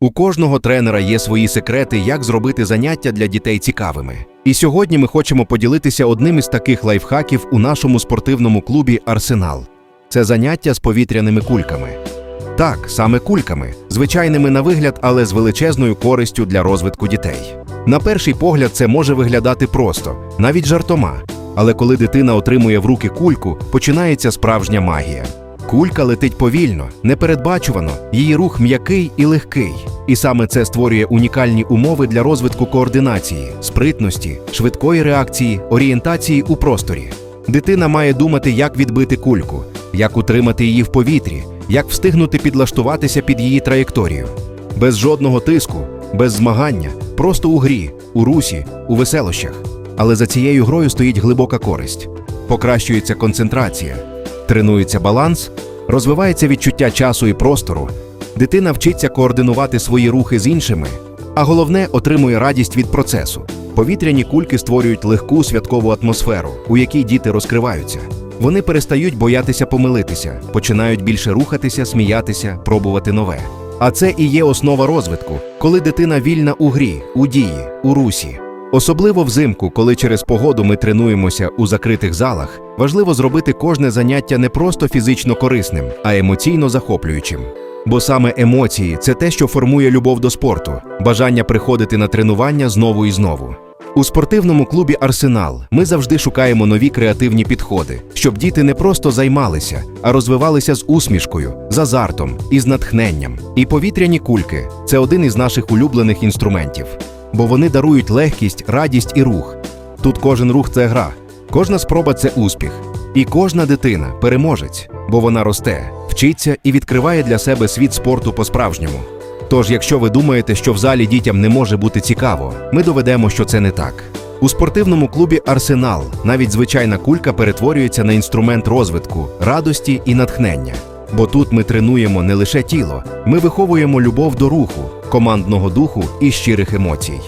У кожного тренера є свої секрети, як зробити заняття для дітей цікавими. І сьогодні ми хочемо поділитися одним із таких лайфхаків у нашому спортивному клубі Арсенал. Це заняття з повітряними кульками. Так, саме кульками, звичайними на вигляд, але з величезною користю для розвитку дітей. На перший погляд, це може виглядати просто, навіть жартома. Але коли дитина отримує в руки кульку, починається справжня магія. Кулька летить повільно, непередбачувано, її рух м'який і легкий. І саме це створює унікальні умови для розвитку координації, спритності, швидкої реакції, орієнтації у просторі. Дитина має думати, як відбити кульку, як утримати її в повітрі, як встигнути підлаштуватися під її траєкторію. Без жодного тиску, без змагання, просто у грі, у русі, у веселощах. Але за цією грою стоїть глибока користь. Покращується концентрація, тренується баланс, розвивається відчуття часу і простору. Дитина вчиться координувати свої рухи з іншими, а головне отримує радість від процесу. Повітряні кульки створюють легку святкову атмосферу, у якій діти розкриваються. Вони перестають боятися помилитися, починають більше рухатися, сміятися, пробувати нове. А це і є основа розвитку, коли дитина вільна у грі, у дії, у русі. Особливо взимку, коли через погоду ми тренуємося у закритих залах, важливо зробити кожне заняття не просто фізично корисним, а емоційно захоплюючим. Бо саме емоції це те, що формує любов до спорту, бажання приходити на тренування знову і знову. У спортивному клубі Арсенал ми завжди шукаємо нові креативні підходи, щоб діти не просто займалися, а розвивалися з усмішкою, з азартом і з натхненням. І повітряні кульки це один із наших улюблених інструментів, бо вони дарують легкість, радість і рух. Тут кожен рух це гра, кожна спроба це успіх, і кожна дитина переможець, бо вона росте, вчиться і відкриває для себе світ спорту по-справжньому. Тож, якщо ви думаєте, що в залі дітям не може бути цікаво, ми доведемо, що це не так. У спортивному клубі Арсенал навіть звичайна кулька перетворюється на інструмент розвитку, радості і натхнення. Бо тут ми тренуємо не лише тіло, ми виховуємо любов до руху, командного духу і щирих емоцій.